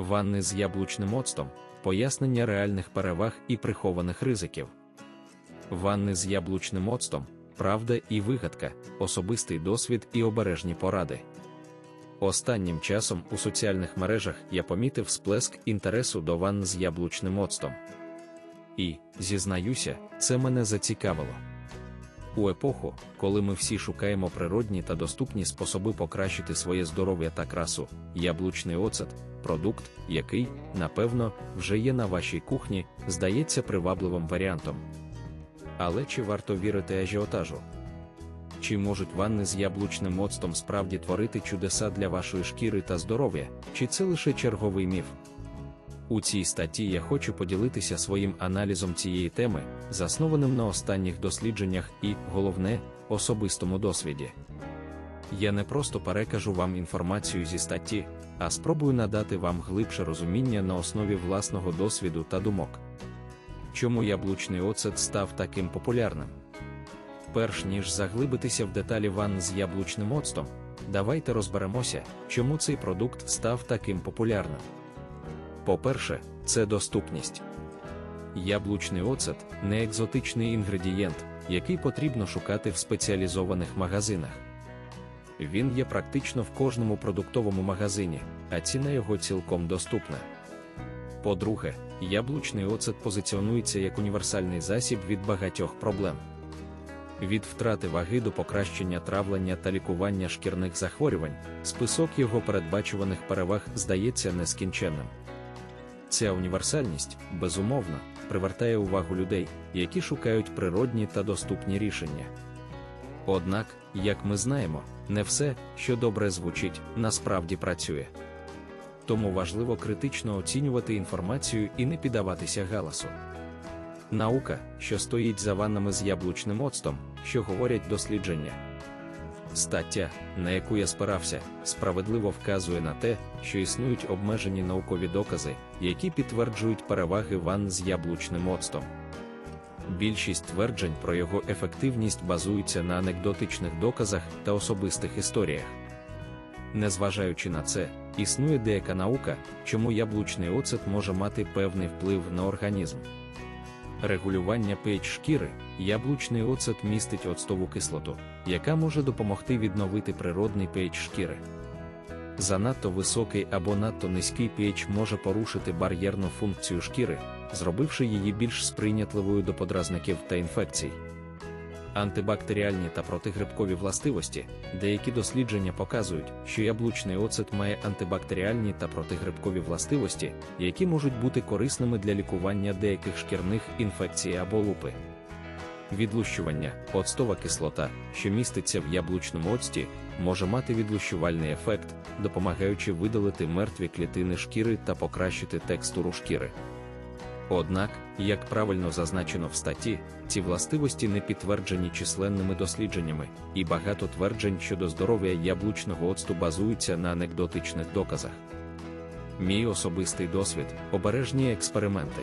Ванни з яблучним оцтом, пояснення реальних переваг і прихованих ризиків. Ванни з яблучним оцтом, правда і вигадка, особистий досвід і обережні поради. Останнім часом у соціальних мережах я помітив сплеск інтересу до ванн з яблучним оцтом. І, зізнаюся, це мене зацікавило. У епоху, коли ми всі шукаємо природні та доступні способи покращити своє здоров'я та красу, яблучний оцет, продукт, який, напевно, вже є на вашій кухні, здається привабливим варіантом. Але чи варто вірити ажіотажу? Чи можуть ванни з яблучним оцтом справді творити чудеса для вашої шкіри та здоров'я, чи це лише черговий міф? У цій статті я хочу поділитися своїм аналізом цієї теми, заснованим на останніх дослідженнях і, головне, особистому досвіді. Я не просто перекажу вам інформацію зі статті, а спробую надати вам глибше розуміння на основі власного досвіду та думок. Чому яблучний оцет став таким популярним? Перш ніж заглибитися в деталі ванн з яблучним оцтом, давайте розберемося, чому цей продукт став таким популярним. По-перше, це доступність. Яблучний оцет не екзотичний інгредієнт, який потрібно шукати в спеціалізованих магазинах. Він є практично в кожному продуктовому магазині, а ціна його цілком доступна. По-друге, яблучний оцет позиціонується як універсальний засіб від багатьох проблем. Від втрати ваги до покращення травлення та лікування шкірних захворювань, список його передбачуваних переваг здається нескінченним. Ця універсальність, безумовно, привертає увагу людей, які шукають природні та доступні рішення. Однак, як ми знаємо, не все, що добре звучить, насправді працює. Тому важливо критично оцінювати інформацію і не піддаватися галасу. Наука, що стоїть за ваннами з яблучним оцтом, що говорять дослідження. Стаття, на яку я спирався, справедливо вказує на те, що існують обмежені наукові докази, які підтверджують переваги ванн з яблучним оцтом. Більшість тверджень про його ефективність базуються на анекдотичних доказах та особистих історіях. Незважаючи на це, існує деяка наука, чому яблучний оцет може мати певний вплив на організм. Регулювання pH шкіри, яблучний оцет містить оцтову кислоту, яка може допомогти відновити природний pH шкіри. Занадто високий або надто низький pH може порушити бар'єрну функцію шкіри, зробивши її більш сприйнятливою до подразників та інфекцій. Антибактеріальні та протигрибкові властивості, деякі дослідження показують, що яблучний оцет має антибактеріальні та протигрибкові властивості, які можуть бути корисними для лікування деяких шкірних інфекцій або лупи. Відлущування, оцтова кислота, що міститься в яблучному оцті, може мати відлущувальний ефект, допомагаючи видалити мертві клітини шкіри та покращити текстуру шкіри. Однак, як правильно зазначено в статті, ці властивості не підтверджені численними дослідженнями, і багато тверджень щодо здоров'я яблучного оцту базуються на анекдотичних доказах. Мій особистий досвід обережні експерименти.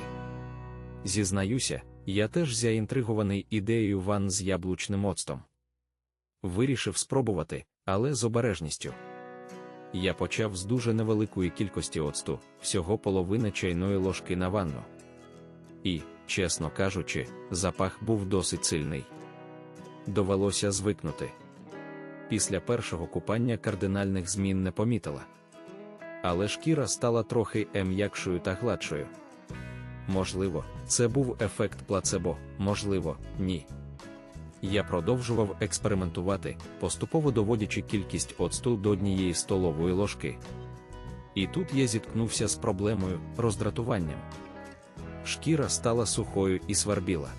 Зізнаюся, я теж заінтригований ідеєю ванн з яблучним оцтом. Вирішив спробувати, але з обережністю. Я почав з дуже невеликої кількості оцту, всього половина чайної ложки на ванну. І, чесно кажучи, запах був досить сильний. Довелося звикнути. Після першого купання кардинальних змін не помітила. Але шкіра стала трохи м'якшою та гладшою. Можливо, це був ефект плацебо, можливо, ні. Я продовжував експериментувати, поступово доводячи кількість оцту до однієї столової ложки. І тут я зіткнувся з проблемою роздратуванням. Шкіра стала сухою і свербіла.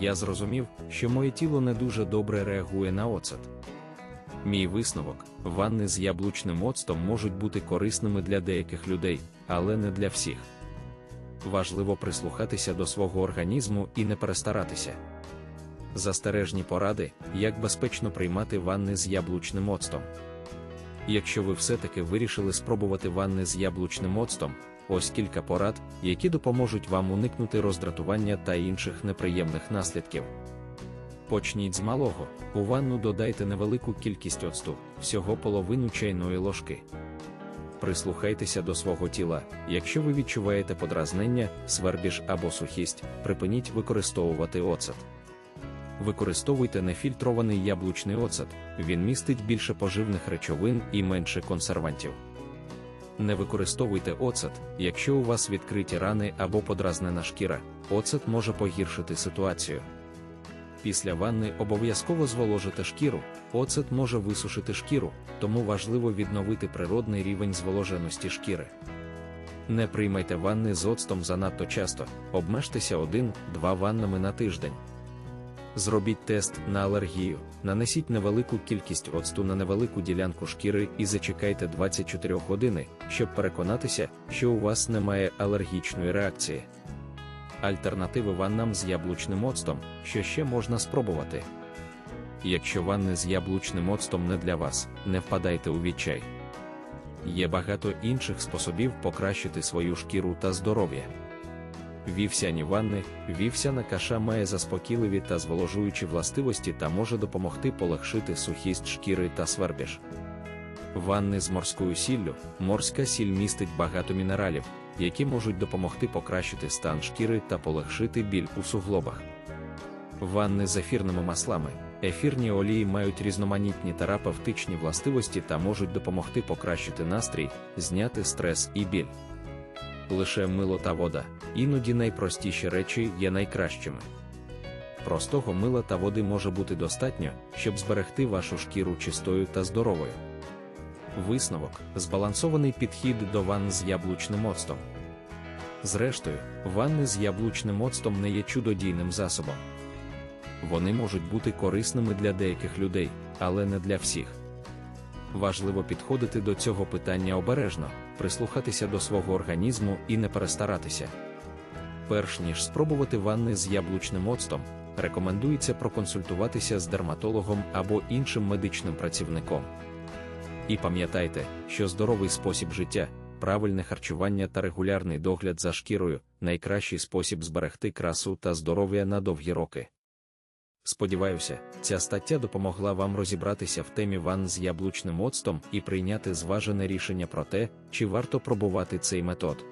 Я зрозумів, що моє тіло не дуже добре реагує на оцет. Мій висновок, ванни з яблучним оцтом можуть бути корисними для деяких людей, але не для всіх. Важливо прислухатися до свого організму і не перестаратися. Застережні поради, як безпечно приймати ванни з яблучним оцтом. Якщо ви все-таки вирішили спробувати ванни з яблучним оцтом, ось кілька порад, які допоможуть вам уникнути роздратування та інших неприємних наслідків. Почніть з малого, у ванну додайте невелику кількість оцту, всього половину чайної ложки. Прислухайтеся до свого тіла. Якщо ви відчуваєте подразнення, свербіж або сухість, припиніть використовувати оцет. Використовуйте нефільтрований яблучний оцет, він містить більше поживних речовин і менше консервантів. Не використовуйте оцет, якщо у вас відкриті рани або подразнена шкіра, оцет може погіршити ситуацію. Після ванни обов'язково зволожити шкіру, оцет може висушити шкіру, тому важливо відновити природний рівень зволоженості шкіри. Не приймайте ванни з оцтом занадто часто, обмежтеся 1-2 ваннами на тиждень. Зробіть тест на алергію, нанесіть невелику кількість оцту на невелику ділянку шкіри і зачекайте 24 години, щоб переконатися, що у вас немає алергічної реакції. Альтернативи ваннам з яблучним оцтом, що ще можна спробувати. Якщо ванни з яблучним оцтом не для вас, не впадайте у відчай. Є багато інших способів покращити свою шкіру та здоров'я. Вівсяні ванни, вівсяна каша має заспокійливі та зволожуючі властивості та може допомогти полегшити сухість шкіри та свербіж. Ванни з морською сіллю, морська сіль містить багато мінералів, які можуть допомогти покращити стан шкіри та полегшити біль у суглобах. Ванни з ефірними маслами. Ефірні олії мають різноманітні терапевтичні властивості та можуть допомогти покращити настрій, зняти стрес і біль. Лише мило та вода, іноді найпростіші речі є найкращими. Простого мила та води може бути достатньо, щоб зберегти вашу шкіру чистою та здоровою. Висновок збалансований підхід до ванн з яблучним оцтом. Зрештою, ванни з яблучним оцтом не є чудодійним засобом. Вони можуть бути корисними для деяких людей, але не для всіх. Важливо підходити до цього питання обережно, прислухатися до свого організму і не перестаратися. Перш ніж спробувати ванни з яблучним оцтом, рекомендується проконсультуватися з дерматологом або іншим медичним працівником. І пам'ятайте, що здоровий спосіб життя, правильне харчування та регулярний догляд за шкірою найкращий спосіб зберегти красу та здоров'я на довгі роки. Сподіваюся, ця стаття допомогла вам розібратися в темі ванн з яблучним оцтом і прийняти зважене рішення про те, чи варто пробувати цей метод.